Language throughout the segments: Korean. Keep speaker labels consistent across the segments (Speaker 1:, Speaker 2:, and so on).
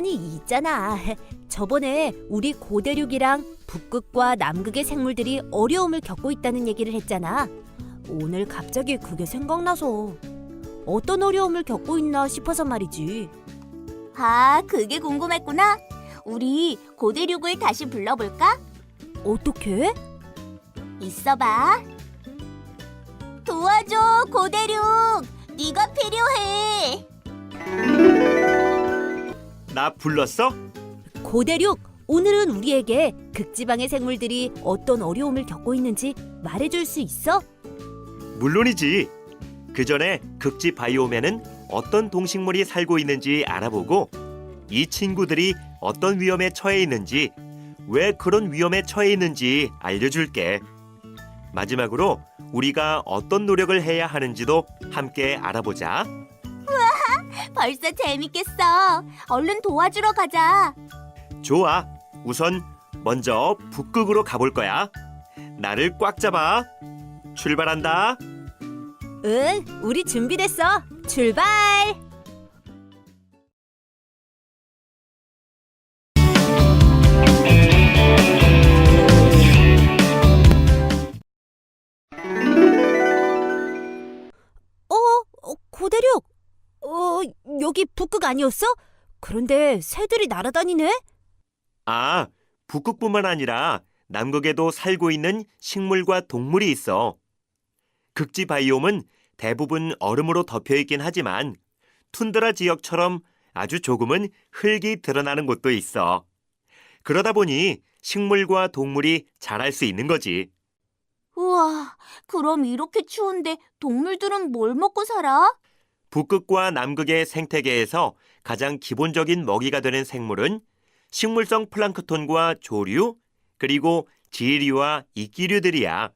Speaker 1: 아니 있잖아. 저번에 우리 고대륙이랑 북극과 남극의 생물들이 어려움을 겪고 있다는 얘기를 했잖아. 오늘 갑자기 그게 생각나서 어떤 어려움을 겪고 있나 싶어서 말이지.
Speaker 2: 아, 그게 궁금했구나. 우리 고대륙을 다시 불러볼까?
Speaker 1: 어떻게?
Speaker 2: 있어봐. 도와줘, 고대륙. 네가 필요해.
Speaker 3: 나 불렀어?
Speaker 1: 고대륙 오늘은 우리에게 극지방의 생물들이 어떤 어려움을 겪고 있는지 말해줄 수 있어?
Speaker 3: 물론이지. 그 전에 극지 바이옴에는 어떤 동식물이 살고 있는지 알아보고 이 친구들이 어떤 위험에 처해 있는지 왜 그런 위험에 처해 있는지 알려줄게. 마지막으로 우리가 어떤 노력을 해야 하는지도 함께 알아보자.
Speaker 2: 벌써 재밌겠어. 얼른 도와주러 가자.
Speaker 3: 좋아. 우선 먼저 북극으로 가볼 거야. 나를 꽉 잡아. 출발한다.
Speaker 1: 응, 우리 준비됐어. 출발! 어, 어, 고대륙. 어, 여기 북극 아니었어? 그런데 새들이 날아다니네?
Speaker 3: 아, 북극뿐만 아니라 남극에도 살고 있는 식물과 동물이 있어. 극지 바이옴은 대부분 얼음으로 덮여 있긴 하지만 툰드라 지역처럼 아주 조금은 흙이 드러나는 곳도 있어. 그러다 보니 식물과 동물이 자랄 수 있는 거지.
Speaker 2: 우와, 그럼 이렇게 추운데 동물들은 뭘 먹고 살아?
Speaker 3: 북극과 남극의 생태계에서 가장 기본적인 먹이가 되는 생물은 식물성 플랑크톤과 조류, 그리고 지류와 이끼류들이야.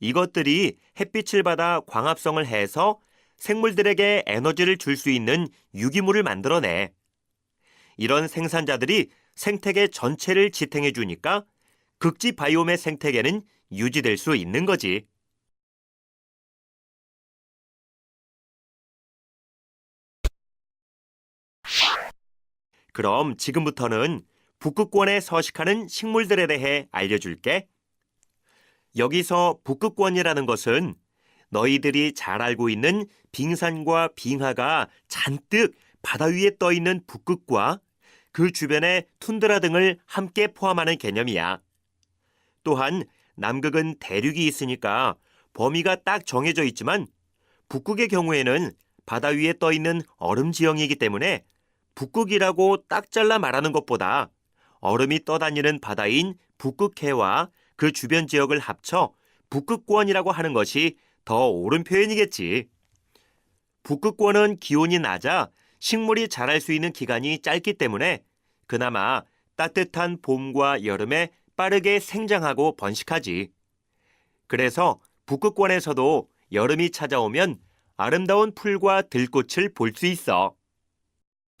Speaker 3: 이것들이 햇빛을 받아 광합성을 해서 생물들에게 에너지를 줄 수 있는 유기물을 만들어내. 이런 생산자들이 생태계 전체를 지탱해 주니까 극지 바이옴의 생태계는 유지될 수 있는 거지. 그럼 지금부터는 북극권에 서식하는 식물들에 대해 알려줄게. 여기서 북극권이라는 것은 너희들이 잘 알고 있는 빙산과 빙하가 잔뜩 바다 위에 떠 있는 북극과 그 주변의 툰드라 등을 함께 포함하는 개념이야. 또한 남극은 대륙이 있으니까 범위가 딱 정해져 있지만 북극의 경우에는 바다 위에 떠 있는 얼음 지형이기 때문에 북극이라고 딱 잘라 말하는 것보다 얼음이 떠다니는 바다인 북극해와 그 주변 지역을 합쳐 북극권이라고 하는 것이 더 옳은 표현이겠지. 북극권은 기온이 낮아 식물이 자랄 수 있는 기간이 짧기 때문에 그나마 따뜻한 봄과 여름에 빠르게 생장하고 번식하지. 그래서 북극권에서도 여름이 찾아오면 아름다운 풀과 들꽃을 볼 수 있어.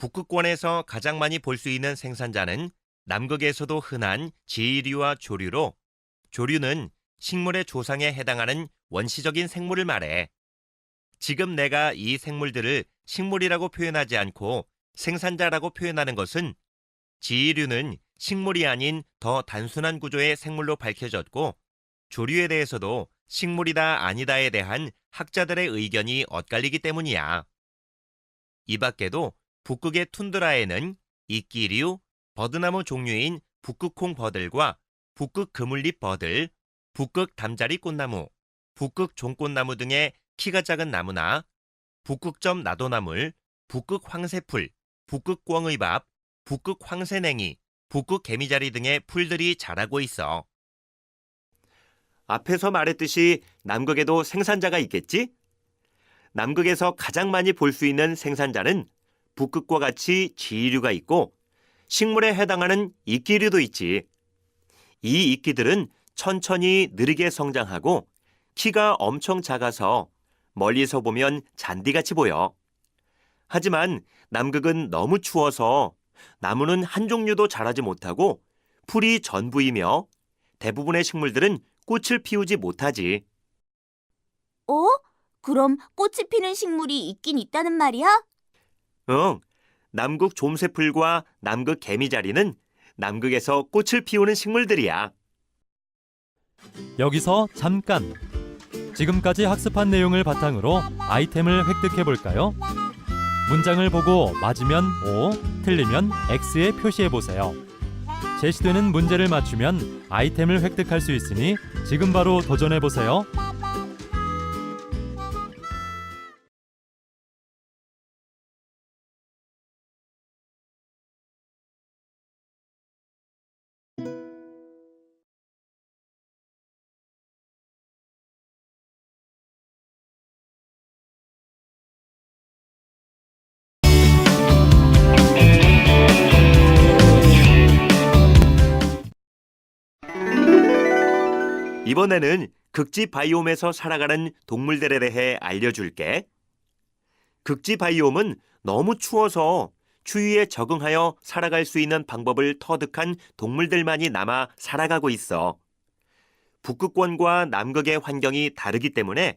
Speaker 3: 북극권에서 가장 많이 볼 수 있는 생산자는 남극에서도 흔한 지류와 조류로 조류는 식물의 조상에 해당하는 원시적인 생물을 말해. 지금 내가 이 생물들을 식물이라고 표현하지 않고 생산자라고 표현하는 것은 지류는 식물이 아닌 더 단순한 구조의 생물로 밝혀졌고 조류에 대해서도 식물이다 아니다에 대한 학자들의 의견이 엇갈리기 때문이야. 이 밖에도 북극의 툰드라에는 이끼류, 버드나무 종류인 북극콩 버들과 북극 그물잎 버들, 북극 담자리 꽃나무, 북극 종꽃나무 등의 키가 작은 나무나 북극점 나도나물, 북극 황새풀, 북극 꿩의밥, 북극 황새냉이, 북극 개미자리 등의 풀들이 자라고 있어. 앞에서 말했듯이 남극에도 생산자가 있겠지? 남극에서 가장 많이 볼 수 있는 생산자는 북극과 같이 지류가 있고 식물에 해당하는 이끼류도 있지. 이 이끼들은 천천히 느리게 성장하고 키가 엄청 작아서 멀리서 보면 잔디같이 보여. 하지만 남극은 너무 추워서 나무는 한 종류도 자라지 못하고 풀이 전부이며 대부분의 식물들은 꽃을 피우지 못하지.
Speaker 2: 어? 그럼 꽃이 피는 식물이 있긴 있다는 말이야?
Speaker 3: 응, 남극 좀새풀과 남극 개미자리는 남극에서 꽃을 피우는 식물들이야.
Speaker 4: 여기서 잠깐! 지금까지 학습한 내용을 바탕으로 아이템을 획득해 볼까요? 문장을 보고 맞으면 O, 틀리면 X에 표시해 보세요. 제시되는 문제를 맞추면 아이템을 획득할 수 있으니 지금 바로 도전해 보세요.
Speaker 3: 이번에는 극지 바이옴에서 살아가는 동물들에 대해 알려줄게. 극지 바이옴은 너무 추워서 추위에 적응하여 살아갈 수 있는 방법을 터득한 동물들만이 남아 살아가고 있어. 북극권과 남극의 환경이 다르기 때문에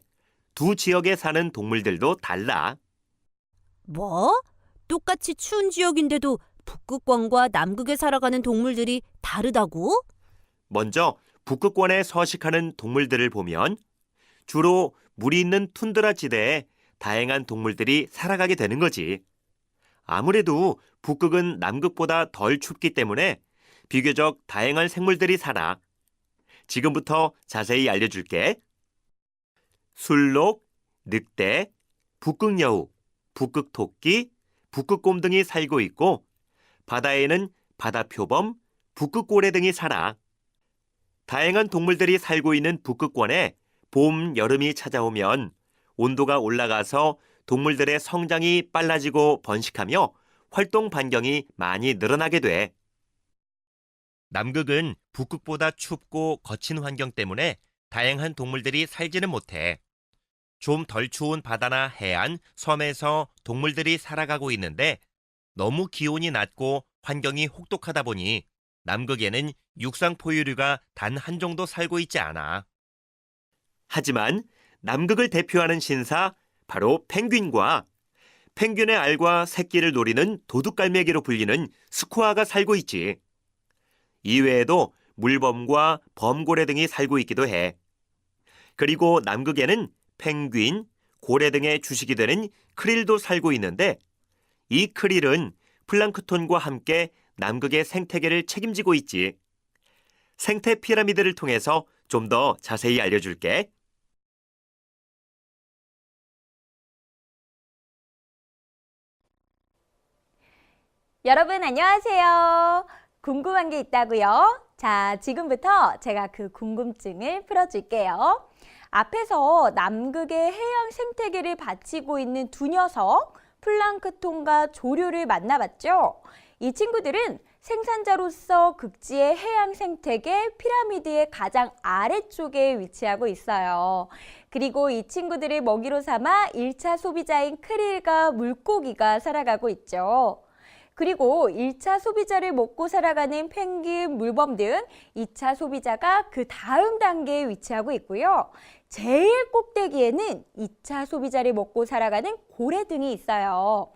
Speaker 3: 두 지역에 사는 동물들도 달라.
Speaker 1: 뭐? 똑같이 추운 지역인데도 북극권과 남극에 살아가는 동물들이 다르다고?
Speaker 3: 먼저 북극권에 서식하는 동물들을 보면 주로 물이 있는 툰드라 지대에 다양한 동물들이 살아가게 되는 거지. 아무래도 북극은 남극보다 덜 춥기 때문에 비교적 다양한 생물들이 살아. 지금부터 자세히 알려줄게. 술록, 늑대, 북극여우, 북극토끼, 북극곰 등이 살고 있고 바다에는 바다표범, 북극고래 등이 살아. 다양한 동물들이 살고 있는 북극권에 봄, 여름이 찾아오면 온도가 올라가서 동물들의 성장이 빨라지고 번식하며 활동 반경이 많이 늘어나게 돼. 남극은 북극보다 춥고 거친 환경 때문에 다양한 동물들이 살지는 못해. 좀 덜 추운 바다나 해안, 섬에서 동물들이 살아가고 있는데 너무 기온이 낮고 환경이 혹독하다 보니 남극에는 육상 포유류가 단한 정도 살고 있지 않아. 하지만 남극을 대표하는 신사 바로 펭귄과 펭귄의 알과 새끼를 노리는 도둑갈매기로 불리는 스코아가 살고 있지. 이외에도 물범과 범고래 등이 살고 있기도 해. 그리고 남극에는 펭귄, 고래 등의 주식이 되는 크릴도 살고 있는데 이 크릴은 플랑크톤과 함께 남극의 생태계를 책임지고 있지. 생태 피라미드를 통해서 좀 더 자세히 알려줄게.
Speaker 2: 여러분 안녕하세요. 궁금한 게 있다고요? 자, 지금부터 제가 그 궁금증을 풀어줄게요. 앞에서 남극의 해양 생태계를 바치고 있는 두 녀석, 플랑크톤과 조류를 만나봤죠? 이 친구들은 생산자로서 극지의 해양 생태계 피라미드의 가장 아래쪽에 위치하고 있어요. 그리고 이 친구들을 먹이로 삼아 1차 소비자인 크릴과 물고기가 살아가고 있죠. 그리고 1차 소비자를 먹고 살아가는 펭귄, 물범 등 2차 소비자가 그 다음 단계에 위치하고 있고요. 제일 꼭대기에는 2차 소비자를 먹고 살아가는 고래 등이 있어요.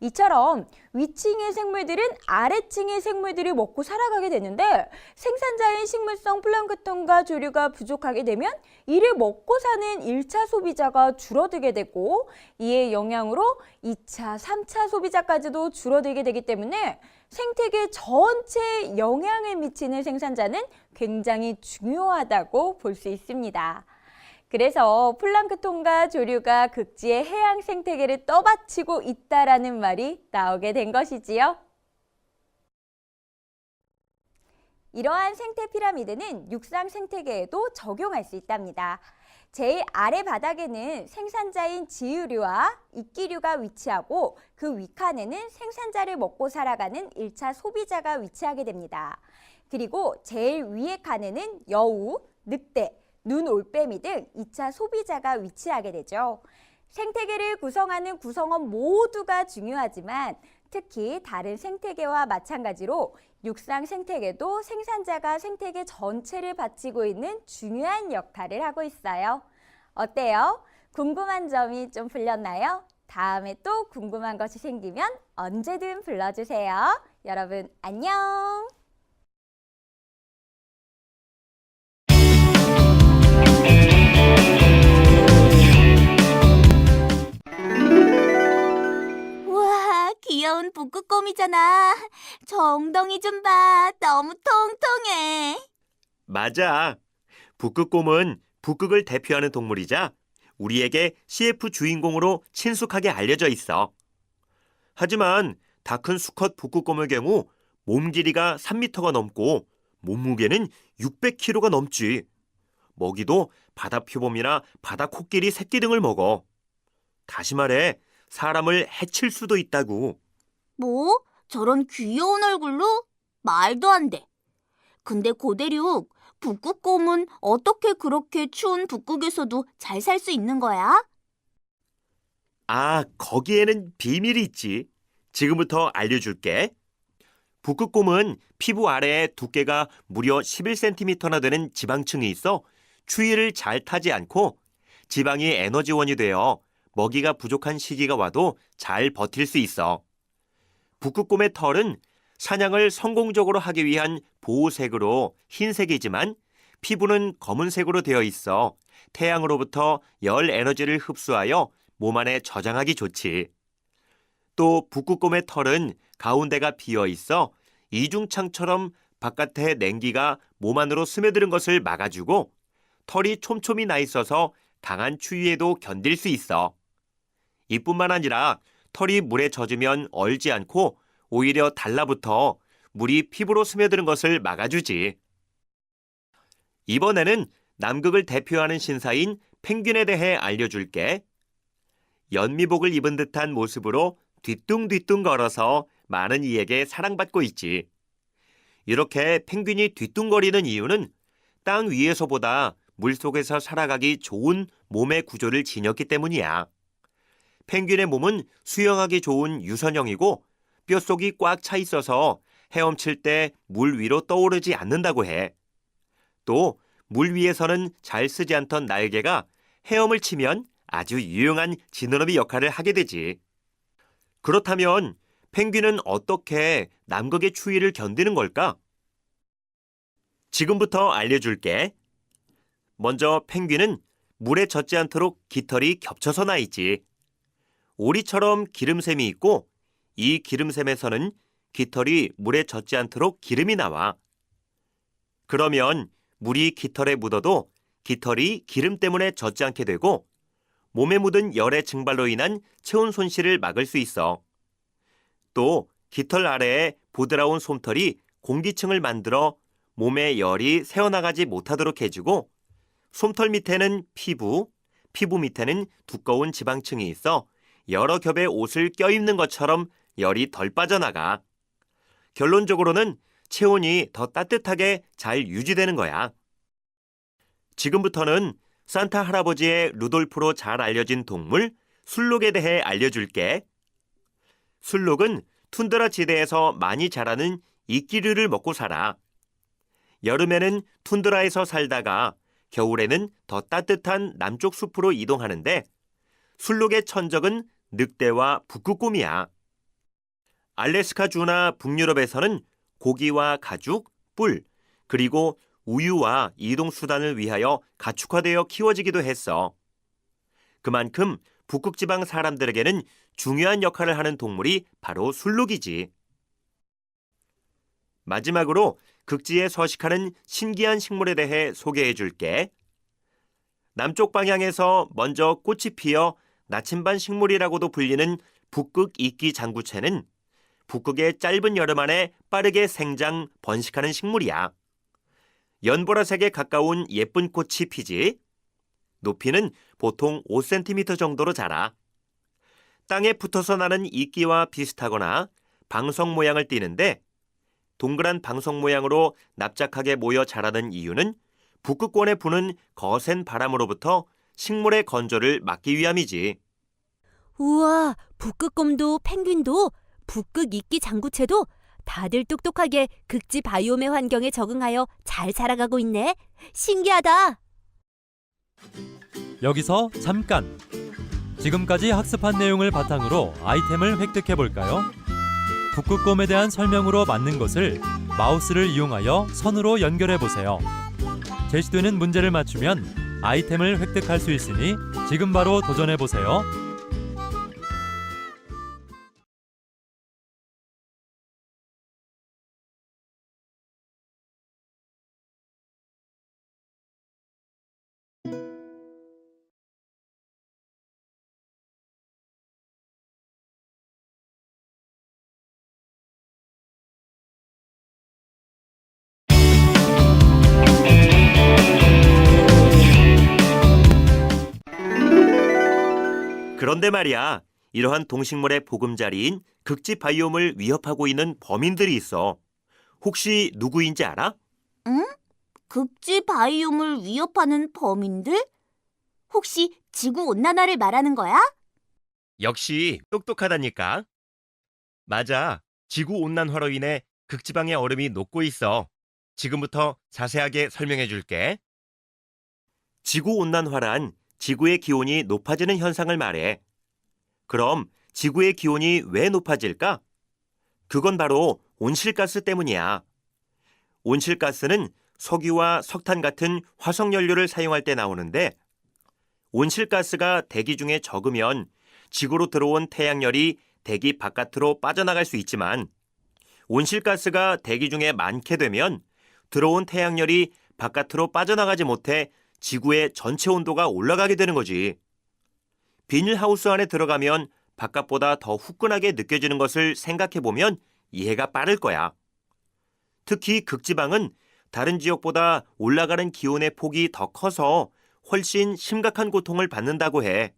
Speaker 2: 이처럼 위층의 생물들은 아래층의 생물들을 먹고 살아가게 되는데 생산자인 식물성 플랑크톤과 조류가 부족하게 되면 이를 먹고 사는 1차 소비자가 줄어들게 되고 이의 영향으로 2차, 3차 소비자까지도 줄어들게 되기 때문에 생태계 전체에 영향을 미치는 생산자는 굉장히 중요하다고 볼 수 있습니다. 그래서 플랑크톤과 조류가 극지의 해양 생태계를 떠받치고 있다라는 말이 나오게 된 것이지요. 이러한 생태 피라미드는 육상 생태계에도 적용할 수 있답니다. 제일 아래 바닥에는 생산자인 지유류와 이끼류가 위치하고 그 윗칸에는 생산자를 먹고 살아가는 1차 소비자가 위치하게 됩니다. 그리고 제일 위의 칸에는 여우, 늑대, 눈 올빼미 등 2차 소비자가 위치하게 되죠. 생태계를 구성하는 구성원 모두가 중요하지만 특히 다른 생태계와 마찬가지로 육상 생태계도 생산자가 생태계 전체를 바치고 있는 중요한 역할을 하고 있어요. 어때요? 궁금한 점이 좀 풀렸나요? 다음에 또 궁금한 것이 생기면 언제든 불러주세요. 여러분, 안녕!
Speaker 1: 귀여운 북극곰이잖아. 저 엉덩이 좀 봐. 너무 통통해.
Speaker 3: 맞아. 북극곰은 북극을 대표하는 동물이자 우리에게 CF 주인공으로 친숙하게 알려져 있어. 하지만 다 큰 수컷 북극곰의 경우 몸 길이가 3미터가 넘고 몸무게는 600kg가 넘지. 먹이도 바다 표범이나 바다 코끼리 새끼 등을 먹어. 다시 말해 사람을 해칠 수도 있다고.
Speaker 1: 뭐? 저런 귀여운 얼굴로? 말도 안 돼. 근데 고대륙, 북극곰은 어떻게 그렇게 추운 북극에서도 잘 살 수 있는 거야?
Speaker 3: 아, 거기에는 비밀이 있지. 지금부터 알려줄게. 북극곰은 피부 아래에 두께가 무려 11cm나 되는 지방층이 있어 추위를 잘 타지 않고 지방이 에너지원이 되어 먹이가 부족한 시기가 와도 잘 버틸 수 있어. 북극곰의 털은 사냥을 성공적으로 하기 위한 보호색으로 흰색이지만 피부는 검은색으로 되어 있어 태양으로부터 열 에너지를 흡수하여 몸 안에 저장하기 좋지. 또 북극곰의 털은 가운데가 비어 있어 이중창처럼 바깥에 냉기가 몸 안으로 스며드는 것을 막아주고 털이 촘촘히 나 있어서 강한 추위에도 견딜 수 있어. 이뿐만 아니라 털이 물에 젖으면 얼지 않고 오히려 달라붙어 물이 피부로 스며드는 것을 막아주지. 이번에는 남극을 대표하는 신사인 펭귄에 대해 알려줄게. 연미복을 입은 듯한 모습으로 뒤뚱뒤뚱 걸어서 많은 이에게 사랑받고 있지. 이렇게 펭귄이 뒤뚱거리는 이유는 땅 위에서보다 물 속에서 살아가기 좋은 몸의 구조를 지녔기 때문이야. 펭귄의 몸은 수영하기 좋은 유선형이고 뼛속이 꽉 차 있어서 헤엄칠 때 물 위로 떠오르지 않는다고 해. 또 물 위에서는 잘 쓰지 않던 날개가 헤엄을 치면 아주 유용한 지느러미 역할을 하게 되지. 그렇다면 펭귄은 어떻게 남극의 추위를 견디는 걸까? 지금부터 알려줄게. 먼저 펭귄은 물에 젖지 않도록 깃털이 겹쳐서 나 있지. 오리처럼 기름샘이 있고 이 기름샘에서는 깃털이 물에 젖지 않도록 기름이 나와. 그러면 물이 깃털에 묻어도 깃털이 기름 때문에 젖지 않게 되고 몸에 묻은 열의 증발로 인한 체온 손실을 막을 수 있어. 또 깃털 아래에 부드러운 솜털이 공기층을 만들어 몸의 열이 새어나가지 못하도록 해주고 솜털 밑에는 피부, 피부 밑에는 두꺼운 지방층이 있어 여러 겹의 옷을 껴입는 것처럼 열이 덜 빠져나가. 결론적으로는 체온이 더 따뜻하게 잘 유지되는 거야. 지금부터는 산타 할아버지의 루돌프로 잘 알려진 동물 술록에 대해 알려줄게. 술록은 툰드라 지대에서 많이 자라는 이끼류를 먹고 살아. 여름에는 툰드라에서 살다가 겨울에는 더 따뜻한 남쪽 숲으로 이동하는데 술록의 천적은 늑대와 북극곰이야. 알래스카 주나 북유럽에서는 고기와 가죽, 뿔, 그리고 우유와 이동 수단을 위하여 가축화되어 키워지기도 했어. 그만큼 북극 지방 사람들에게는 중요한 역할을 하는 동물이 바로 술록이지. 마지막으로 극지에 서식하는 신기한 식물에 대해 소개해 줄게. 남쪽 방향에서 먼저 꽃이 피어 나침반 식물이라고도 불리는 북극 이끼 장구채는 북극의 짧은 여름 안에 빠르게 생장, 번식하는 식물이야. 연보라색에 가까운 예쁜 꽃이 피지. 높이는 보통 5cm 정도로 자라. 땅에 붙어서 나는 이끼와 비슷하거나 방석 모양을 띠는데 동그란 방석 모양으로 납작하게 모여 자라는 이유는 북극권에 부는 거센 바람으로부터 식물의 건조를 막기 위함이지.
Speaker 1: 우와, 북극곰도 펭귄도 북극 이끼 장구채도 다들 똑똑하게 극지 바이옴의 환경에 적응하여 잘 살아가고 있네. 신기하다.
Speaker 4: 여기서 잠깐. 지금까지 학습한 내용을 바탕으로 아이템을 획득해 볼까요? 북극곰에 대한 설명으로 맞는 것을 마우스를 이용하여 선으로 연결해 보세요. 제시되는 문제를 맞추면 아이템을 획득할 수 있으니 지금 바로 도전해 보세요.
Speaker 3: 그런데 말이야, 이러한 동식물의 보금자리인 극지 바이옴을 위협하고 있는 범인들이 있어. 혹시 누구인지 알아?
Speaker 1: 극지 바이옴을 위협하는 범인들? 혹시 지구 온난화를 말하는 거야?
Speaker 3: 역시 똑똑하다니까. 맞아. 지구 온난화로 인해 극지방의 얼음이 녹고 있어. 지금부터 자세하게 설명해 줄게. 지구 온난화란 지구의 기온이 높아지는 현상을 말해. 그럼 지구의 기온이 왜 높아질까? 그건 바로 온실가스 때문이야. 온실가스는 석유와 석탄 같은 화석 연료를 사용할 때 나오는데 온실가스가 대기 중에 적으면 지구로 들어온 태양열이 대기 바깥으로 빠져나갈 수 있지만 온실가스가 대기 중에 많게 되면 들어온 태양열이 바깥으로 빠져나가지 못해 지구의 전체 온도가 올라가게 되는 거지. 비닐하우스 안에 들어가면 바깥보다 더 후끈하게 느껴지는 것을 생각해 보면 이해가 빠를 거야. 특히 극지방은 다른 지역보다 올라가는 기온의 폭이 더 커서 훨씬 심각한 고통을 받는다고 해.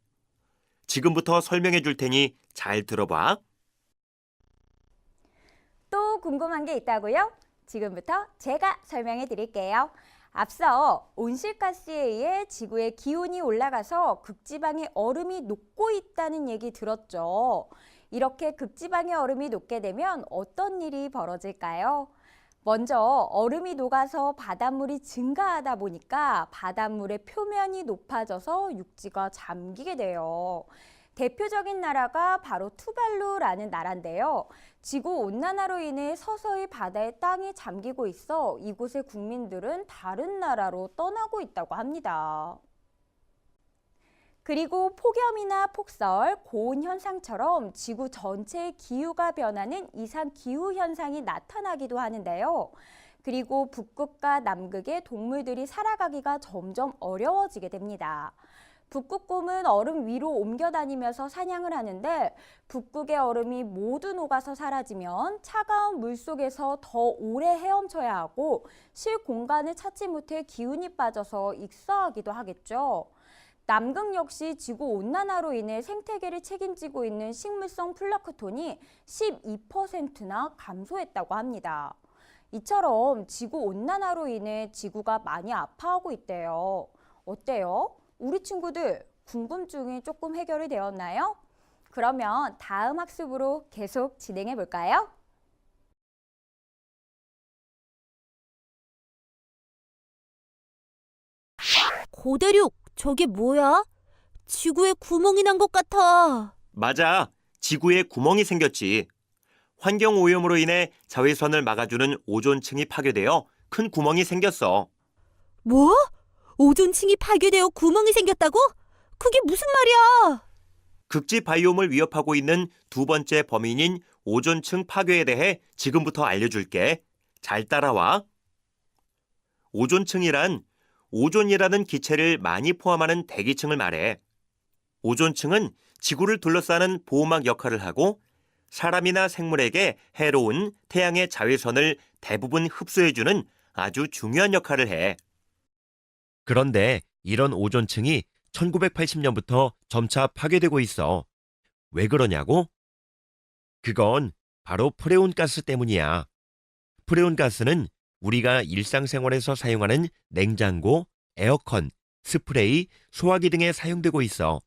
Speaker 3: 지금부터 설명해 줄 테니 잘 들어봐.
Speaker 2: 또 궁금한 게 있다고요? 지금부터 제가 설명해 드릴게요. 앞서 온실가스에 의해 지구의 기온이 올라가서 극지방의 얼음이 녹고 있다는 얘기 들었죠. 이렇게 극지방의 얼음이 녹게 되면 어떤 일이 벌어질까요? 먼저 얼음이 녹아서 바닷물이 증가하다 보니까 바닷물의 표면이 높아져서 육지가 잠기게 돼요. 대표적인 나라가 바로 투발루라는 나라인데요. 지구 온난화로 인해 서서히 바다의 땅이 잠기고 있어 이곳의 국민들은 다른 나라로 떠나고 있다고 합니다. 그리고 폭염이나 폭설, 고온 현상처럼 지구 전체의 기후가 변하는 이상 기후 현상이 나타나기도 하는데요. 그리고 북극과 남극의 동물들이 살아가기가 점점 어려워지게 됩니다. 북극곰은 얼음 위로 옮겨 다니면서 사냥을 하는데 북극의 얼음이 모두 녹아서 사라지면 차가운 물 속에서 더 오래 헤엄쳐야 하고 쉴 공간을 찾지 못해 기운이 빠져서 익사하기도 하겠죠. 남극 역시 지구 온난화로 인해 생태계를 책임지고 있는 식물성 플라크톤이 12%나 감소했다고 합니다. 이처럼 지구 온난화로 인해 지구가 많이 아파하고 있대요. 어때요? 우리 친구들 궁금증이 조금 해결이 되었나요? 그러면 다음 학습으로 계속 진행해 볼까요?
Speaker 1: 고대륙, 저게 뭐야? 지구에 구멍이 난 것 같아.
Speaker 3: 맞아. 지구에 구멍이 생겼지. 환경 오염으로 인해 자외선을 막아주는 오존층이 파괴되어 큰 구멍이 생겼어.
Speaker 1: 뭐? 오존층이 파괴되어 구멍이 생겼다고? 그게 무슨 말이야?
Speaker 3: 극지 바이옴을 위협하고 있는 두 번째 범인인 오존층 파괴에 대해 지금부터 알려줄게. 잘 따라와. 오존층이란 오존이라는 기체를 많이 포함하는 대기층을 말해. 오존층은 지구를 둘러싸는 보호막 역할을 하고 사람이나 생물에게 해로운 태양의 자외선을 대부분 흡수해주는 아주 중요한 역할을 해. 그런데 이런 오존층이 1980년부터 점차 파괴되고 있어. 왜 그러냐고? 그건 바로 프레온 가스 때문이야. 프레온 가스는 우리가 일상생활에서 사용하는 냉장고, 에어컨, 스프레이, 소화기 등에 사용되고 있어.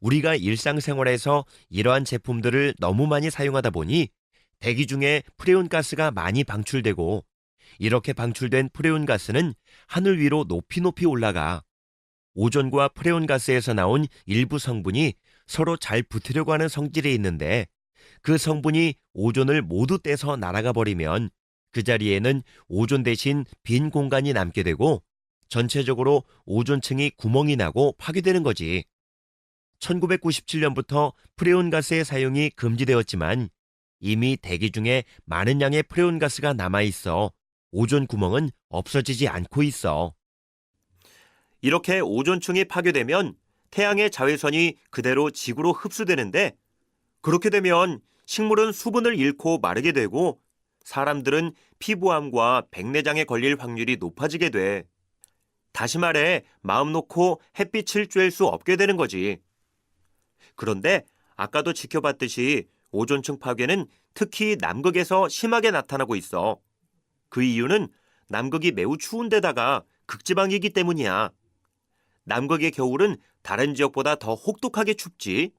Speaker 3: 우리가 일상생활에서 이러한 제품들을 너무 많이 사용하다 보니 대기 중에 프레온 가스가 많이 방출되고 이렇게 방출된 프레온 가스는 하늘 위로 높이 높이 올라가. 오존과 프레온 가스에서 나온 일부 성분이 서로 잘 붙으려고 하는 성질이 있는데 그 성분이 오존을 모두 떼서 날아가 버리면 그 자리에는 오존 대신 빈 공간이 남게 되고 전체적으로 오존층이 구멍이 나고 파괴되는 거지. 1997년부터 프레온 가스의 사용이 금지되었지만 이미 대기 중에 많은 양의 프레온 가스가 남아 있어 오존 구멍은 없어지지 않고 있어. 이렇게 오존층이 파괴되면 태양의 자외선이 그대로 지구로 흡수되는데 그렇게 되면 식물은 수분을 잃고 마르게 되고 사람들은 피부암과 백내장에 걸릴 확률이 높아지게 돼. 다시 말해 마음 놓고 햇빛을 쬐을 수 없게 되는 거지. 그런데 아까도 지켜봤듯이 오존층 파괴는 특히 남극에서 심하게 나타나고 있어. 그 이유는 남극이 매우 추운 데다가 극지방이기 때문이야. 남극의 겨울은 다른 지역보다 더 혹독하게 춥지.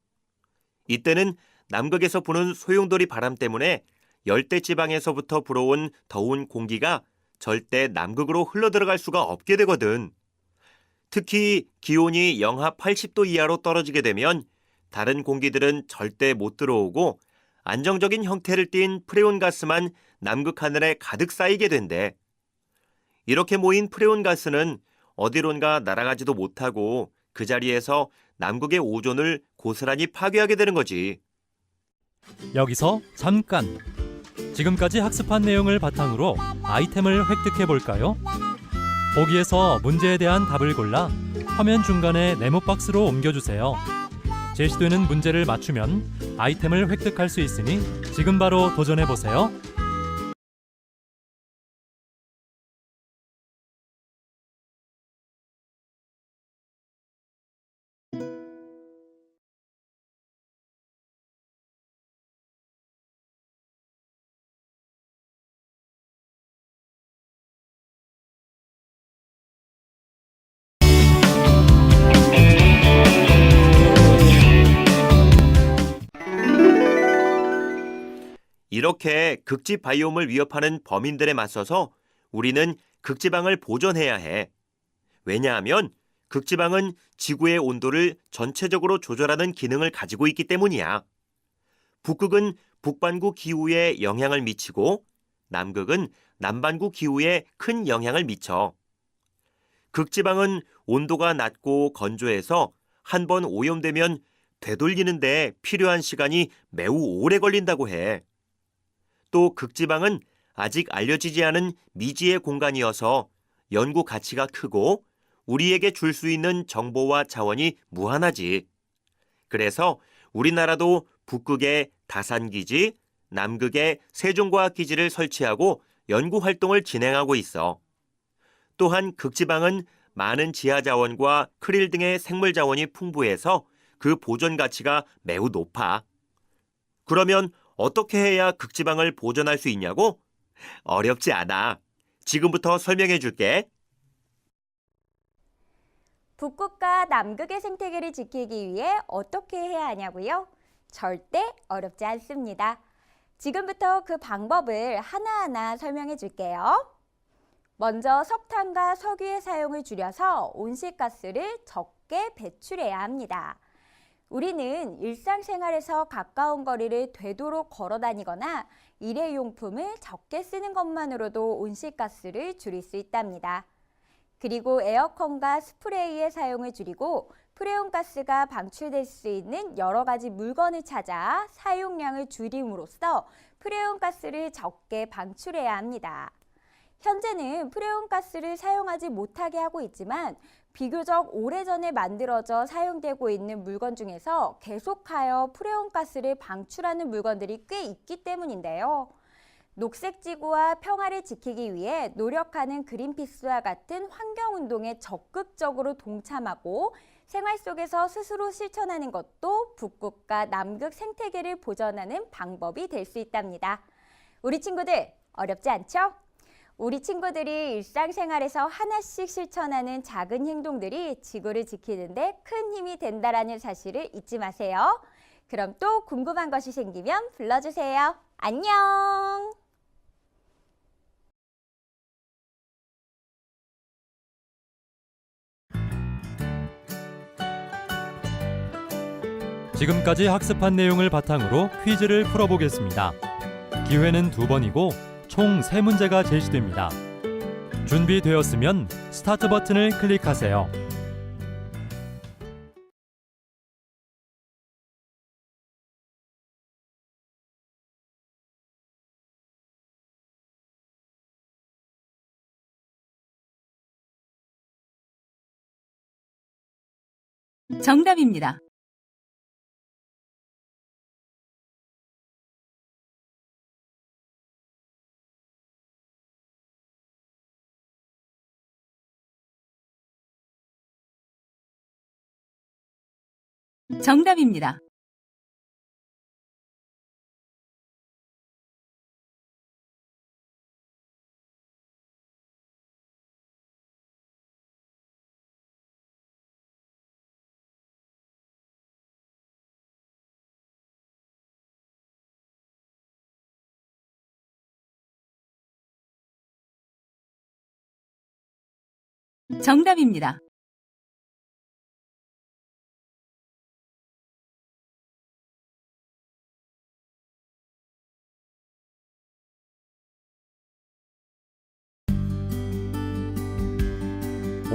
Speaker 3: 이때는 남극에서 부는 소용돌이 바람 때문에 열대 지방에서부터 불어온 더운 공기가 절대 남극으로 흘러들어갈 수가 없게 되거든. 특히 기온이 영하 80도 이하로 떨어지게 되면 다른 공기들은 절대 못 들어오고 안정적인 형태를 띤 프레온 가스만 남극 하늘에 가득 쌓이게 된대. 이렇게 모인 프레온 가스는 어디론가 날아가지도 못하고 그 자리에서 남극의 오존을 고스란히 파괴하게 되는 거지.
Speaker 4: 여기서 잠깐. 지금까지 학습한 내용을 바탕으로 아이템을 획득해 볼까요? 보기에서 문제에 대한 답을 골라 화면 중간에 네모 박스로 옮겨주세요. 제시되는 문제를 맞추면 아이템을 획득할 수 있으니 지금 바로 도전해 보세요.
Speaker 3: 이렇게 극지 바이옴을 위협하는 범인들에 맞서서 우리는 극지방을 보존해야 해. 왜냐하면 극지방은 지구의 온도를 전체적으로 조절하는 기능을 가지고 있기 때문이야. 북극은 북반구 기후에 영향을 미치고 남극은 남반구 기후에 큰 영향을 미쳐. 극지방은 온도가 낮고 건조해서 한 번 오염되면 되돌리는데 필요한 시간이 매우 오래 걸린다고 해. 또 극지방은 아직 알려지지 않은 미지의 공간이어서 연구 가치가 크고 우리에게 줄 수 있는 정보와 자원이 무한하지. 그래서 우리나라도 북극에 다산기지, 남극에 세종과학기지를 설치하고 연구 활동을 진행하고 있어. 또한 극지방은 많은 지하 자원과 크릴 등의 생물 자원이 풍부해서 그 보존 가치가 매우 높아. 그러면 어떻게 해야 극지방을 보존할 수 있냐고? 어렵지 않아. 지금부터 설명해 줄게.
Speaker 2: 북극과 남극의 생태계를 지키기 위해 어떻게 해야 하냐고요? 절대 어렵지 않습니다. 지금부터 그 방법을 하나하나 설명해 줄게요. 먼저 석탄과 석유의 사용을 줄여서 온실가스를 적게 배출해야 합니다. 우리는 일상생활에서 가까운 거리를 되도록 걸어 다니거나 일회용품을 적게 쓰는 것만으로도 온실가스를 줄일 수 있답니다. 그리고 에어컨과 스프레이의 사용을 줄이고 프레온가스가 방출될 수 있는 여러 가지 물건을 찾아 사용량을 줄임으로써 프레온가스를 적게 방출해야 합니다. 현재는 프레온가스를 사용하지 못하게 하고 있지만 비교적 오래전에 만들어져 사용되고 있는 물건 중에서 계속하여 프레온 가스를 방출하는 물건들이 꽤 있기 때문인데요. 녹색 지구와 평화를 지키기 위해 노력하는 그린피스와 같은 환경 운동에 적극적으로 동참하고 생활 속에서 스스로 실천하는 것도 북극과 남극 생태계를 보전하는 방법이 될 수 있답니다. 우리 친구들 어렵지 않죠? 우리 친구들이 일상생활에서 하나씩 실천하는 작은 행동들이 지구를 지키는데 큰 힘이 된다라는 사실을 잊지 마세요. 그럼 또 궁금한 것이 생기면 불러주세요. 안녕!
Speaker 4: 지금까지 학습한 내용을 바탕으로 퀴즈를 풀어보겠습니다. 기회는 두 번이고 총세 문제가 제시됩니다. 준비되었으면 스타트 버튼을 클릭하세요.
Speaker 1: 정답입니다. 정답입니다. 정답입니다.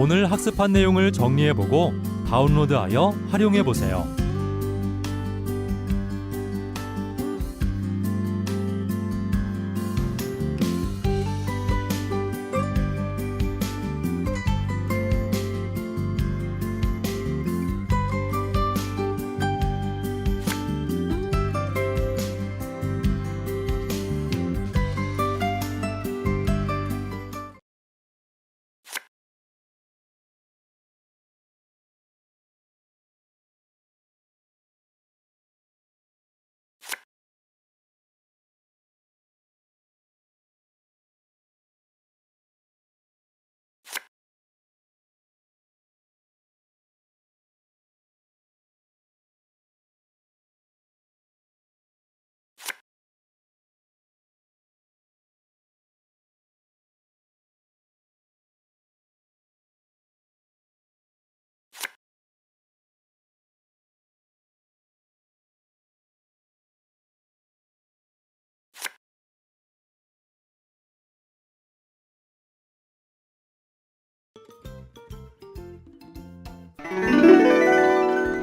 Speaker 4: 오늘 학습한 내용을 정리해보고 다운로드하여 활용해보세요.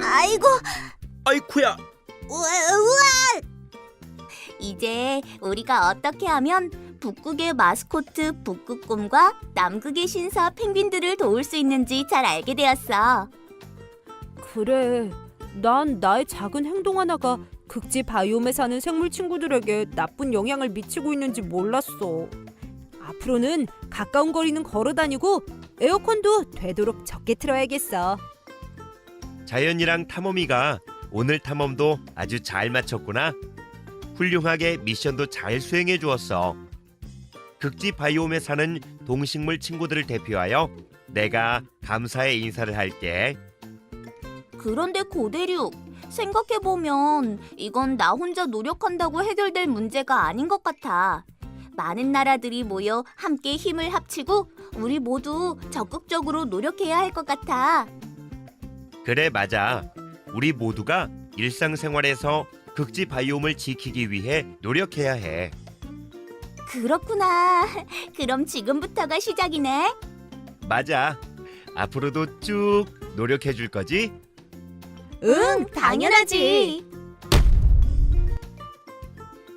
Speaker 5: 아이고,
Speaker 3: 아이쿠야.
Speaker 5: 우와, 우와! 이제 우리가 어떻게 하면 북극의 마스코트 북극곰과 남극의 신사 펭귄들을 도울 수 있는지 잘 알게 되었어. 그래, 난 나의 작은 행동 하나가 극지 바이옴에 사는 생물 친구들에게 나쁜 영향을 미치고 있는지 몰랐어. 앞으로는 가까운 거리는 걸어 다니고 에어컨도 되도록 적게 틀어야겠어.
Speaker 3: 자연이랑 탐험이가 오늘 탐험도 아주 잘 마쳤구나. 훌륭하게 미션도 잘 수행해 주었어. 극지 바이옴에 사는 동식물 친구들을 대표하여 내가 감사의 인사를 할게.
Speaker 5: 그런데 고대륙 생각해보면 이건 나 혼자 노력한다고 해결될 문제가 아닌 것 같아. 많은 나라들이 모여 함께 힘을 합치고 우리 모두 적극적으로 노력해야 할 것 같아.
Speaker 3: 그래 맞아. 우리 모두가 일상생활에서 극지 바이옴을 지키기 위해 노력해야 해.
Speaker 5: 그렇구나. 그럼 지금부터가 시작이네.
Speaker 3: 맞아. 앞으로도 쭉 노력해 줄 거지?
Speaker 5: 응, 당연하지.